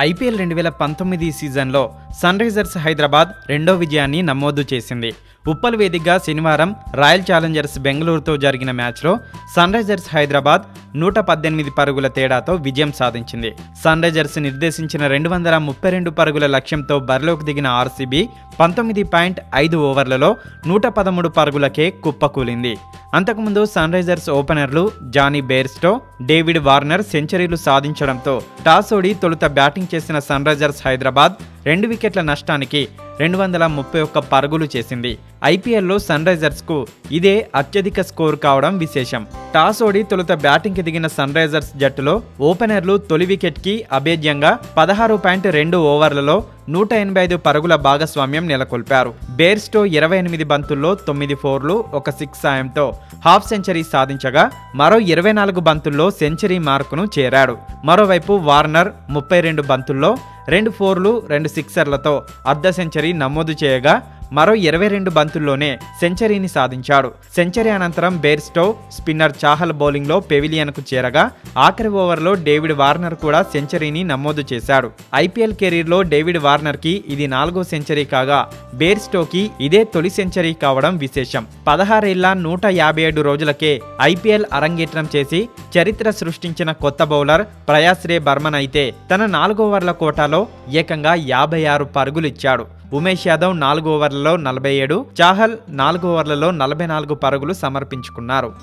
IPL రెండు వేల పంతొమ్మిది సీజన్లో సన్ రైజర్స్ హైదరాబాద్ రెండో విజయాన్ని నమోదు చేసింది. ఉప్పల్ వేదికగా శనివారం రాయల్ ఛాలెంజర్స్ బెంగళూరుతో జరిగిన మ్యాచ్లో సన్ రైజర్స్ హైదరాబాద్ నూట పద్దెనిమిది పరుగుల తేడాతో విజయం సాధించింది. సన్ రైజర్స్ నిర్దేశించిన రెండు వందల ముప్పై రెండు పరుగుల లక్ష్యంతో బరిలోకి దిగిన ఆర్సీబీ పంతొమ్మిది పాయింట్ ఐదు ఓవర్లలో నూట పదమూడు పరుగులకే కుప్పకూలింది. అంతకుముందు సన్ రైజర్స్ ఓపెనర్లు జానీ బేర్స్టో డేవిడ్ వార్నర్ సెంచరీలు సాధించడంతో టాస్ ఓడి తొలుత బ్యాటింగ్ చేసిన సన్ రైజర్స్ హైదరాబాద్ రెండు వికెట్ల నష్టానికి రెండు వందల ముప్పై ఒక్క పరుగులు చేసింది. ఐపీఎల్లో సన్ రైజర్స్కు ఇదే అత్యధిక స్కోర్ కావడం విశేషం. టాస్ ఓడి తొలుత బ్యాటింగ్కి దిగిన సన్ రైజర్స్ జట్టులో ఓపెనర్లు తొలి వికెట్కి అభేద్యంగా పదహారు పాయింట్ రెండు ఓవర్లలో నూట ఎనభై ఐదు పరుగుల భాగస్వామ్యం నెలకొల్పారు. బేర్స్టో ఇరవై ఎనిమిది బంతుల్లో తొమ్మిది ఫోర్లు ఒక సిక్స్ సాయంతో హాఫ్ సెంచరీ సాధించగా మరో ఇరవై నాలుగు బంతుల్లో సెంచరీ మార్కును చేరాడు. మరోవైపు వార్నర్ ముప్పై రెండు బంతుల్లో రెండు ఫోర్లు రెండు సిక్సర్లతో అర్ధ సెంచరీ నమోదు చేయగా మరో ఇరవై రెండు బంతుల్లోనే సెంచరీని సాధించాడు. సెంచరీ అనంతరం బేర్స్టో స్పిన్నర్ చాహల్ బౌలింగ్లో పెవిలియన్కు చేరగా ఆఖరి ఓవర్లో డేవిడ్ వార్నర్ కూడా సెంచరీని నమోదు చేశాడు. ఐపీఎల్ కెరీర్లో డేవిడ్ వార్నర్కి ఇది నాలుగో సెంచరీ కాగా బేర్స్టోకి ఇదే తొలి సెంచరీ కావడం విశేషం. పదహారేళ్ళ నూట యాభై ఏడు రోజులకే ఐపీఎల్ అరంగేట్రం చేసి చరిత్ర సృష్టించిన కొత్త బౌలర్ ప్రయాస్రే బర్మన్ అయితే తన నాలుగోవర్ల కోటాలో ఏకంగా యాభై ఆరు పరుగులిచ్చాడు. ఉమేష్ యాదవ్ నాలుగు ఓవర్లలో నలభై ఏడు చాహల్ నాలుగు ఓవర్లలో నలభై నాలుగు పరుగులు సమర్పించుకున్నారు.